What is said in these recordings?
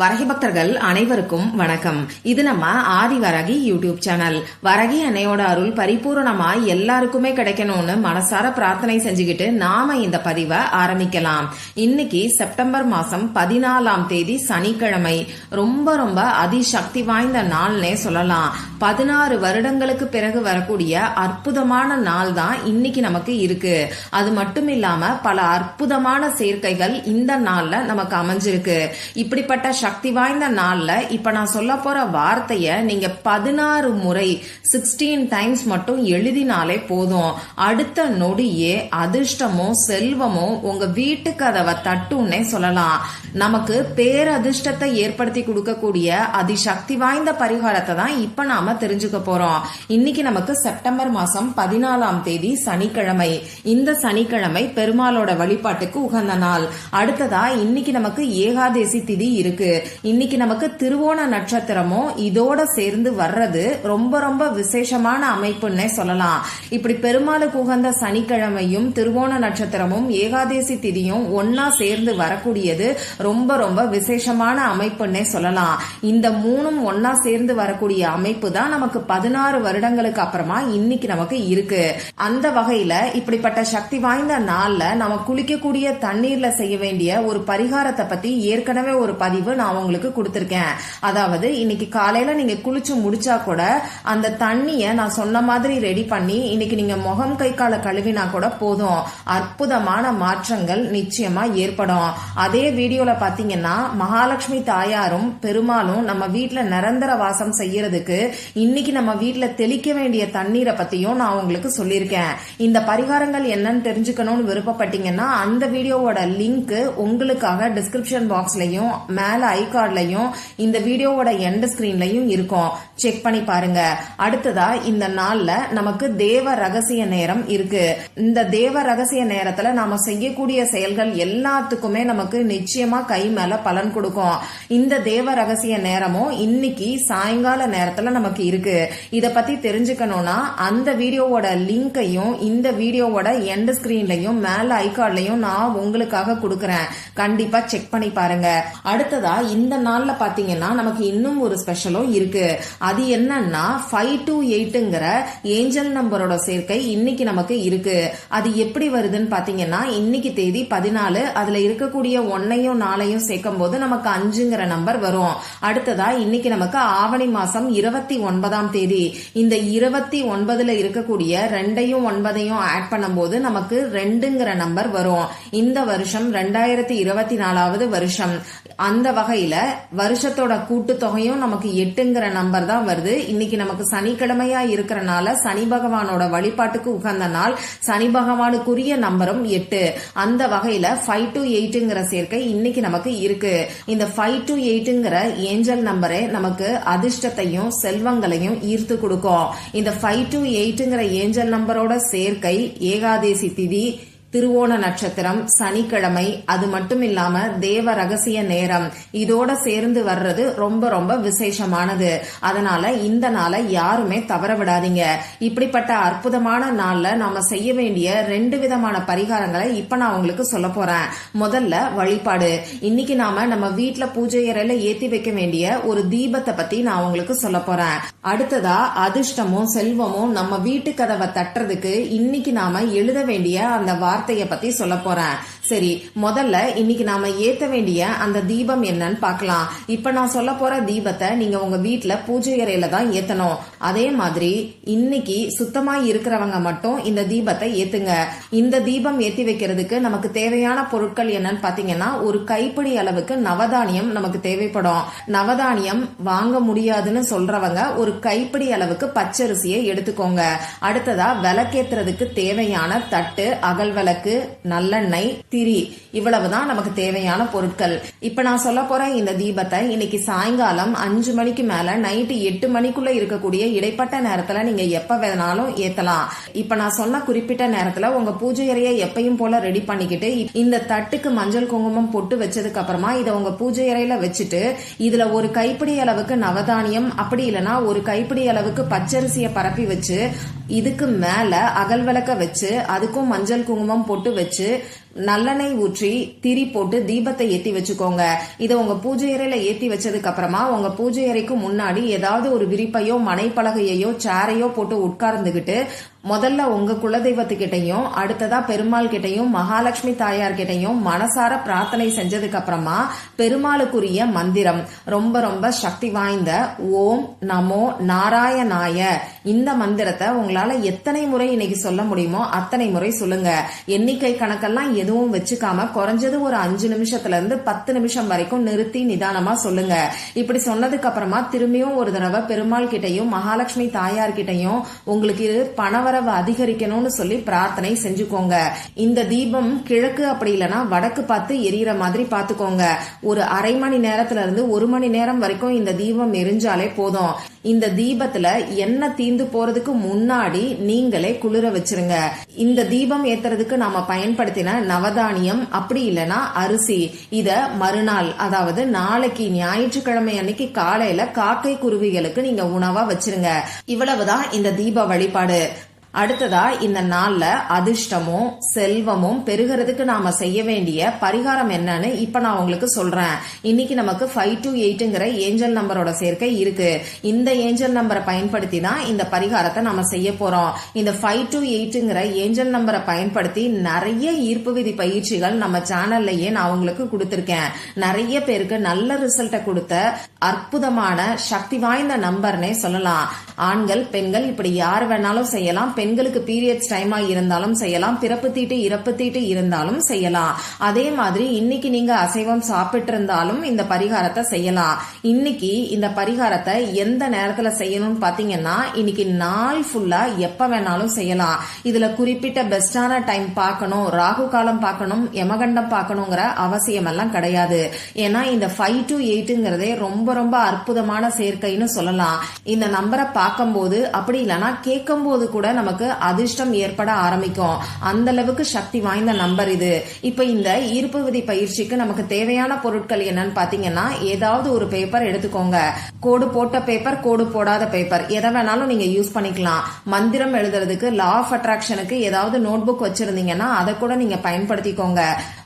வரகி பக்தர்கள் அனைவருக்கும் வணக்கம். இது நம்ம ஆதி வரகி யூடியூப் சேனல். வரகி அன்னையோட அருள் பரிபூரணமா எல்லாருக்குமே கிடைக்கணும்னு மனசார பிரார்த்தனை செஞ்சுக்கிட்டு நாம இந்த பதிவை ஆரம்பிக்கலாம். இன்னைக்கு செப்டம்பர் மாசம் பதினாலாம் தேதி சனிக்கிழமை. ரொம்ப ரொம்ப அதிசக்தி வாய்ந்த நாள்னே சொல்லலாம். பதினாறு வருடங்களுக்கு பிறகு வரக்கூடிய அற்புதமான நாள் தான் இன்னைக்கு நமக்கு இருக்கு. அது மட்டும் இல்லாம பல அற்புதமான சேர்க்கைகள் இந்த நாள்ல நமக்கு அமைஞ்சிருக்கு. இப்படிப்பட்ட சக்தி வாய்ந்த நாள்ல இப்ப நான் சொல்ல போற வார்த்தைய நீங்க பதினாறு முறை சிக்ஸ்டீன் டைம்ஸ் மட்டும் எழுதினாலே போதும். அடுத்த நொடியே அதிர்ஷ்டமோ செல்வமோ உங்க வீட்டு கதவை தட்டுன்னே சொல்லலாம். நமக்கு பேரதிர்ஷ்டத்தை ஏற்படுத்தி கொடுக்கக்கூடிய அதிசக்தி வாய்ந்த பரிகாரத்தை தான் இப்ப நாம தெரிஞ்சுக்க போறோம். இன்னைக்கு நமக்கு செப்டம்பர் மாசம் பதினாலாம் தேதி சனிக்கிழமை. இந்த சனிக்கிழமை பெருமாளோட வழிபாட்டுக்கு உகந்த நாள். அடுத்ததா இன்னைக்கு நமக்கு ஏகாதேசி திதி இருக்கு. இன்னைக்கு நமக்கு திருவோண நட்சத்திரமும் இதோட சேர்ந்து வர்றது ரொம்ப ரொம்ப விசேஷமான அமைப்புன்னே சொல்லலாம். இப்படி பெருமாளுக்கு உகந்த சனிக்கிழமையும் திருவோண நட்சத்திரமும் ஏகாதேசி திதியும் ஒன்னா சேர்ந்து வரக்கூடியது ரொம்ப ரொம்ப விசேஷமான அமைப்புன்னே சொல்லலாம். இந்த மூணும் ஒன்னா சேர்ந்து வரக்கூடிய அமைப்பு தான் நமக்கு பதினாறு வருடங்களுக்கு அப்புறமா இன்னைக்கு நமக்கு இருக்கு. அந்த வகையில இப்படிப்பட்ட சக்தி வாய்ந்த நாள்ல நம்ம குளிக்கக்கூடிய தண்ணீர்ல செய்ய வேண்டிய ஒரு பரிகாரத்தை பத்தி ஏற்கனவே ஒரு பதிவு நான் உங்களுக்கு கொடுத்துருக்கேன். அதாவது இன்னைக்கு காலையில நீங்க குளிச்சு முடிச்சா கூட அந்த தண்ணிய நான் சொன்ன மாதிரி ரெடி பண்ணி இன்னைக்கு நீங்க முகம் கை கால கழுவினா கூட போதும். அற்புதமான மாற்றங்கள் நிச்சயமா ஏற்படும். அதே வீடியோல பாத்தீங்கன்னா மகாலட்சுமி தாயாரும் பெருமாளும் நம்ம வீட்டுல நிரந்தர வாசம் செய்யறதுக்கு இன்னைக்கு நம்ம வீட்டுல தெளிக்க வேண்டிய தண்ணீரை பத்தியும் நான் உங்களுக்கு சொல்லியிருக்கேன். இந்த பரிகாரங்கள் என்னன்னு தெரிஞ்சுக்கணும்னு விருப்பப்பட்டீங்கன்னா அந்த வீடியோவோட லிங்க் உங்களுக்காக டிஸ்கிரிப்ஷன் பாக்ஸ்லயும் மேல ஐ கார்ட்லையும் இந்த வீடியோவோட எண்ட் ஸ்கிரீன்லையும் இருக்கும். செக் பண்ணி பாருங்க. அடுத்ததா இந்த நாள்ல நமக்கு தேவ ரகசிய நேரம் இருக்கு. இந்த தேவ ரகசிய நேரத்துல நாம செய்யக்கூடிய செயல்கள் எல்லாத்துக்குமே நமக்கு நிச்சயமா கை மேல பலன் கொடுக்கும். இந்த தேவ ரகசிய நேரமும் இன்னைக்கு சாயங்கால நேரத்துல நமக்கு இருக்கு. இத பத்தி தெரிஞ்சுக்கணும்னா அந்த வீடியோவோட லிங்கையும் இந்த வீடியோவோட எண்ட் ஸ்கிரீன்லையும் மேல ஐகார்ட்லையும் நான் உங்களுக்காக கொடுக்கறேன். கண்டிப்பா செக் பண்ணி பாருங்க. அடுத்ததா இந்த நாள்ல பாத்தீங்கன்னா நமக்கு இன்னும் ஒரு ஸ்பெஷலும் இருக்கு. அது என்னன்னா ஃபைவ் டு எயிட்டுங்கிற ஏஞ்சல் நம்பரோட சேர்க்கை இன்னைக்கு நமக்கு இருக்கு. அது எப்படி வருதுன்னு பாத்தீங்கன்னா இன்னைக்கு தேதி பதினாலு அதுல இருக்கக்கூடிய ஒன்னையும் நாளையும் சேர்க்கும் போது நமக்கு அஞ்சுங்கிற நம்பர் வரும். அடுத்ததா இன்னைக்கு நமக்கு ஆவணி மாசம் இருபத்தி ஒன்பதாம் தேதி. இந்த இருபத்தி ஒன்பதுல இருக்கக்கூடிய ரெண்டையும் ஒன்பதையும் ஆட் பண்ணும்போது நமக்கு ரெண்டுங்கிற நம்பர் வரும். இந்த வருஷம் ரெண்டாயிரத்தி இருபத்தி நாலாவது வருஷம். அந்த வகையில வருஷத்தோட கூட்டுத்தொகையும் நமக்கு எட்டுங்கிற நம்பர் தான் வருது. இன்னைக்கு நமக்கு சனிக்கிழமையா இருக்கிறனால சனி பகவானோட வழிபாட்டுக்கு உகந்த நாள். சனி பகவானுக்குரிய நம்பரும் எட்டு. அந்த வகையில ஃபைவ் டு எயிட்டுங்கிற சேர்க்கை இன்னைக்கு நமக்கு இருக்கு. இந்த ஃபைவ் டு எயிட்டுங்கிற ஏஞ்சல் நம்பரே நமக்கு அதிர்ஷ்டத்தையும் செல்வங்களையும் ஈர்த்து கொடுக்கும். இந்த ஃபைவ் டு எயிட்டுங்கிற ஏஞ்சல் நம்பரோட சேர்க்கை ஏகாதேசி திதி திருவோண நட்சத்திரம் சனிக்கிழமை அது மட்டும் இல்லாம தேவ ரகசிய நேரம். இதோட சேர்ந்து வர்றது ரொம்ப ரொம்ப விசேஷமானது. அதனால இந்த நாளை யாருமே தவற விடாதீங்க. இப்படிப்பட்ட அற்புதமான நாள்ல நாம செய்ய வேண்டிய ரெண்டு விதமான பரிகாரங்களை இப்ப நான் உங்களுக்கு சொல்ல போறேன். முதல்ல வழிபாடு. இன்னைக்கு நாம நம்ம வீட்டுல பூஜை அறையில ஏத்தி வைக்க வேண்டிய ஒரு தீபத்தை பத்தி நான் உங்களுக்கு சொல்ல போறேன். அடுத்ததா அதிர்ஷ்டமும் செல்வமும் நம்ம வீட்டு கதவை தட்டுறதுக்கு இன்னைக்கு நாம எழுத வேண்டிய அந்த வார்த்தையை பத்தி சொல்ல போறேன். சரி முதல்ல இன்னைக்கு நாம ஏத்த வேண்டிய அந்த தீபம் என்னன்னு பார்க்கலாம். இப்ப நான் சொல்ல போற தீபத்தை நீங்க உங்க வீட்டுல பூஜை அறையில தான் ஏத்தணும். அதே மாதிரி இன்னைக்கு சுத்தமா இருக்கிறவங்க மட்டும் இந்த தீபத்தை ஏத்துங்க. இந்த தீபம் ஏத்தி வைக்கிறதுக்கு நமக்கு தேவையான பொருட்கள் என்னன்னு பாத்தீங்கன்னா ஒரு கைப்பிடி அளவுக்கு நவதானியம் நமக்கு தேவைப்படும். நவதானியம் வாங்க முடியாதுன்னு சொல்றவங்க ஒரு கைப்பிடி அளவுக்கு பச்சரிசியை எடுத்துக்கோங்க. அடுத்ததா விளக்கேத்துறதுக்கு தேவையான தட்டு அகல் விளக்கு நல்லெண்ணெய் திரி. இவ்வளவுதான் நமக்கு தேவையான பொருட்கள். இப்ப நான் சொல்ல போற இந்த தீபத்தை. இன்னைக்கு சாயங்காலம் அஞ்சு மணிக்கு மேல நைட்டு எட்டு மணிக்குள்ள இருக்கக்கூடிய இடைப்பட்ட நேரத்துல நீங்க எப்ப வேணாலும் ஏத்தலாம். இப்ப நான் சொன்ன குறிப்பிட்ட நேரத்துல உங்க பூஜை அறையை எப்பயும் போல ரெடி பண்ணிக்கிட்டு இந்த தட்டுக்கு மஞ்சள் குங்குமம் பொட்டு வச்சதுக்கு அப்புறமா இதை உங்க பூஜை அறையில வச்சுட்டு இதுல ஒரு கைப்பிடி அளவுக்கு நவதானியம் அப்படி இல்லைன்னா ஒரு கைப்பிடி அளவுக்கு பச்சரிசியை பரப்பி வச்சு இதுக்கு மேல அகல் விளக்க வச்சு அதுக்கும் மஞ்சள் குங்குமம் பொட்டு வச்சு நல்லெண்ணெய் ஊற்றி திரி போட்டு தீபத்தை ஏத்தி வச்சுக்கோங்க. இதை உங்க பூஜை அறையில ஏத்தி வச்சதுக்கு அப்புறமா உங்க பூஜை அறைக்கு முன்னாடி ஏதாவது ஒரு விரிப்பையோ மனைப்பலகையோ சேரையோ போட்டு உட்கார்ந்துகிட்டு முதல்ல உங்க குலதெய்வத்துக்கிட்டையும் அடுத்ததா பெருமாள் கிட்டையும் மகாலட்சுமி தாயார் கிட்டையும் மனசார பிரார்த்தனை செஞ்சதுக்கு அப்புறமா பெருமாளுக்குரிய மந்திரம். ரொம்ப ரொம்ப சக்தி வாய்ந்த ஓம் நமோ நாராயணாய. இந்த மந்திரத்தை உங்களால எத்தனை முறை இன்னைக்கு சொல்ல முடியுமோ அத்தனை முறை சொல்லுங்க. எண்ணிக்கை கணக்கெல்லாம் எதுவும் வச்சுக்காம குறைஞ்சது ஒரு அஞ்சு நிமிஷத்துல இருந்து பத்து நிமிஷம் வரைக்கும் நிறுத்தி நிதானமா சொல்லுங்க. இப்படி சொன்னதுக்கு அப்புறமா திரும்பியும் ஒரு தடவை பெருமாள் கிட்டையும் மகாலட்சுமி தாயார் கிட்டையும் உங்களுக்கு பண பணவரவு அதிகரிக்கணும்னு சொல்லி பிரார்த்தனை செஞ்சுக்கோங்க. இந்த தீபம் கிழக்கு அப்படி இல்லைன்னா வடக்கு பார்த்து எரியற மாதிரி பாத்துக்கோங்க ஒரு அரை மணி நேரத்துல இருந்து ஒரு மணி நேரம் வரைக்கும் இந்த தீபம் எரிஞ்சாலே போதும். இந்த தீபத்துல எண்ணெய் தீந்து போறதுக்கு முன்னாடி நீங்களே குளிர வச்சிருங்க. இந்த தீபம் ஏத்துறதுக்கு நாம பயன்படுத்தின நவதானியம் அப்படி இல்லைன்னா அரிசி. இத மறுநாள் அதாவது நாளைக்கு ஞாயிற்றுக்கிழமை அன்னைக்கு காலையில காக்கை குருவிகளுக்கு நீங்க உணவா வச்சிருங்க. இவ்வளவுதான் இந்த தீப வழிபாடு. அடுத்ததா இந்த நாள்ல அதிர்ஷ்டமும் செல்வமும் பெருகிறதுக்கு நாம செய்ய வேண்டிய பரிகாரம் என்னன்னு இப்ப நான் உங்களுக்கு சொல்றேன். இன்னைக்கு நமக்கு ஃபைவ் டு எயிட்டுங்கிற ஏஞ்சல் நம்பரோட சேர்க்கை இருக்கு. இந்த ஏஞ்சல் நம்பரை பயன்படுத்தி தான் இந்த பரிகாரத்தை நாம செய்ய போறோம். இந்த ஃபைவ் டு எயிட்டுங்கிற ஏஞ்சல் நம்பரை பயன்படுத்தி நிறைய ஈர்ப்பு விதி பயிற்சிகள் நம்ம சேனல்லையே நான் உங்களுக்கு கொடுத்திருக்கேன். நிறைய பேருக்கு நல்ல ரிசல்ட்டை கொடுத்த அற்புதமான சக்தி வாய்ந்த நம்பர்னே சொல்லலாம். ஆண்கள் பெண்கள் இப்படி யார் வேணாலும் செய்யலாம் பெண்களுக்கு பீரியட்ஸ் டைமா இருந்தாலும் செய்யலாம். பிறப்பு தீட்டு இறப்பு தீட்டு இருந்தாலும் செய்யலாம். அதே மாதிரி இன்னைக்கு நீங்க அசைவம் சாப்பிட்டு இருந்தாலும் இந்த பரிகாரத்தை செய்யலாம். இன்னைக்கு இந்த பரிகாரத்தை எந்த நேரத்துல செய்யணும்னு பாத்தீங்கன்னா இன்னைக்கு நாள் ஃபுல்லா எப்ப வேணாலும் செய்யலாம். இதுல குறிப்பிட்ட பெஸ்டான டைம் பார்க்கணும். ராகு காலம் பார்க்கணும் யமகண்டம் பார்க்கணுங்கிற அவசியம் எல்லாம் கிடையாது. ஏன்னா இந்த ஃபைவ் டு எயிட்டுங்கிறதே ரொம்ப ரொம்ப அற்புதமான சேர்க்கைன்னு சொல்லலாம். இந்த நம்பரை பார்க்கும்போது அப்படி இல்லைன்னா கேட்கும் போது கூட நமக்கு அதிர்ஷ்டம் ஏற்பட ஆரம்பிக்கும். அந்த அளவுக்கு சக்தி வாய்ந்த நம்பர் இது. இப்ப இந்த ஈர்ப்பு விதி பயிற்சிக்கு நமக்கு தேவையான பொருட்கள் என்னன்னு பாத்தீங்கன்னா ஏதாவது ஒரு பேப்பர் எடுத்துக்கோங்க. கோடு போட்ட பேப்பர் கோடு போடாத பேப்பர் எதை வேணாலும் நீங்க யூஸ் பண்ணிக்கலாம். மந்திரம் எழுதுறதுக்கு லா ஆஃப் அட்ராக்ஷனுக்கு ஏதாவது நோட் புக் வச்சிருந்தீங்கன்னா அதை கூட நீங்க பயன்படுத்திக்கோங்க.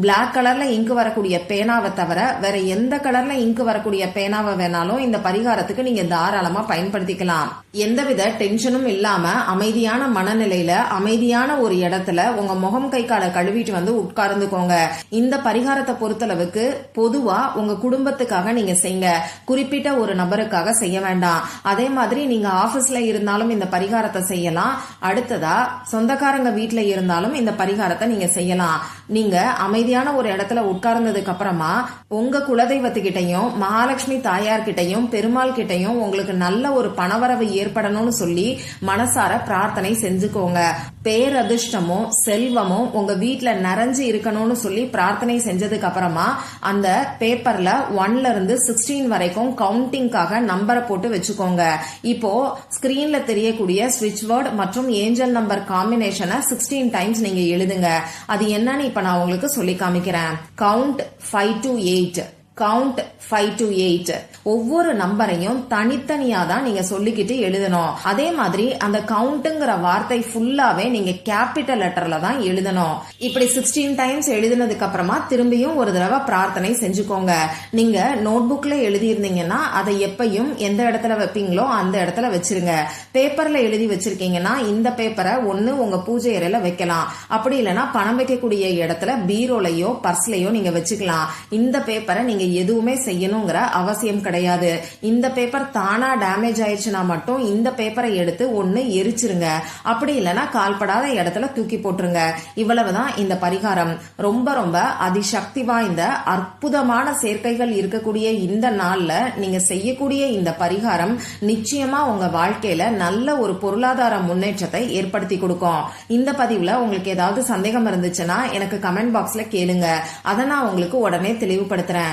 பிளாக் கலர்ல இங்கு வரக்கூடிய பேனாவை தவிர வேற எந்த கலர்ல இங்கு வரக்கூடிய பேனாவை வேணாலும் இந்த பரிகாரத்துக்கு நீங்க தாராளமா பயன்படுத்திக்கலாம். எந்தவித டென்ஷனும் இல்லாம அமைதியான மனநிலையில அமைதியான ஒரு இடத்துல உங்க முகம் கை காலை கழுவிட்டு வந்து உட்கார்ந்துக்கோங்க. இந்த பரிகாரத்தை பொறுத்தளவுக்கு பொதுவா உங்க குடும்பத்துக்காக நீங்க செய்யுங்க. குறிப்பிட்ட ஒரு நபருக்காக செய்ய வேண்டாம். அதே மாதிரி நீங்க ஆபீஸ்ல இருந்தாலும் இந்த பரிகாரத்தை செய்யலாம். அடுத்ததா சொந்தக்காரங்க வீட்டுல இருந்தாலும் இந்த பரிகாரத்தை நீங்க செய்யலாம். நீங்க அமைதியான ஒரு இடத்துல உட்கார்ந்ததுக்கு அப்புறமா உங்க குலதெய்வத்துக்கிட்டையும் மகாலட்சுமி தாயார் கிட்டையும் பெருமாள் கிட்டையும் உங்களுக்கு நல்ல ஒரு பணவரவு ஏற்படணும்னு சொல்லி மனசார பிரார்த்தனை செஞ்சுக்கோங்க. பேரதிர்ஷ்டமும் செல்வமும் உங்க வீட்டுல நிறைஞ்சு இருக்கணும்னு சொல்லி பிரார்த்தனை செஞ்சதுக்கு அப்புறமா அந்த பேப்பர்ல ஒன்ல இருந்து சிக்ஸ்டீன் வரைக்கும் கவுண்டிங்காக நம்பரை போட்டு வச்சுக்கோங்க. இப்போ ஸ்கிரீன்ல தெரியக்கூடிய ஸ்விட்ச் வேர்ட் மற்றும் ஏஞ்சல் நம்பர் காம்பினேஷனை சிக்ஸ்டீன் டைம்ஸ் நீங்க எழுதுங்க. அது என்னன்னு இப்ப நான் உங்களுக்கு சொல்லி காமிக்கிறேன். Count five to eight count five to eight ஒவ்வொரு நம்பரையும் தனித்தனியா தான் நீங்க சொல்லிக்கிட்டு எழுதணும். அதே மாதிரி அந்த கவுண்ட்ங்கிற வார்த்தை ஃபுல்லாவே நீங்க கேபிட்டல் லெட்டர்ல தான் எழுதணும். இப்படி சிக்ஸ்டீன் டைம்ஸ் எழுதினதுக்கு அப்புறமா திரும்பியும் ஒரு தடவை பிரார்த்தனை செஞ்சுக்கோங்க. நீங்க நோட் புக்ல எழுதியிருந்தீங்கன்னா அதை எப்பயும் எந்த இடத்துல வைப்பீங்களோ அந்த இடத்துல வச்சிருங்க. பேப்பர்ல எழுதி வச்சிருக்கீங்கன்னா இந்த பேப்பரை ஒன்னு உங்க பூஜை அறையில வைக்கலாம். அப்படி இல்லைன்னா பணம் வைக்கக்கூடிய இடத்துல பீரோலையோ பர்ஸ்லயோ நீங்க வச்சுக்கலாம். இந்த பேப்பரை நீங்க எதுவுமே செய்யணுங்கிற அவசியம் கிடையாது. இந்த பேப்பர் தானா டேமேஜ் ஆயிடுச்சுன்னா மட்டும் இந்த பேப்பரை எடுத்து ஒன்னு எரிச்சிருங்க. அப்படி இல்லைன்னா கால்படாத இடத்துல தூக்கி போட்டுருங்க. இவ்வளவுதான் இந்த பரிகாரம். ரொம்ப ரொம்ப அதிசக்தி வாய்ந்த அற்புதமான சேர்க்கைகள் இருக்கக்கூடிய இந்த நாள்ல நீங்க செய்யக்கூடிய இந்த பரிகாரம் நிச்சயமா உங்க வாழ்க்கையில நல்ல ஒரு பொருளாதார முன்னேற்றத்தை ஏற்படுத்தி கொடுக்கும். இந்த பதிவுல உங்களுக்கு ஏதாவது சந்தேகம் இருந்துச்சுன்னா எனக்கு கமெண்ட் பாக்ஸ்ல கேளுங்க. அதை நான் உங்களுக்கு உடனே தெளிவுபடுத்துறேன்.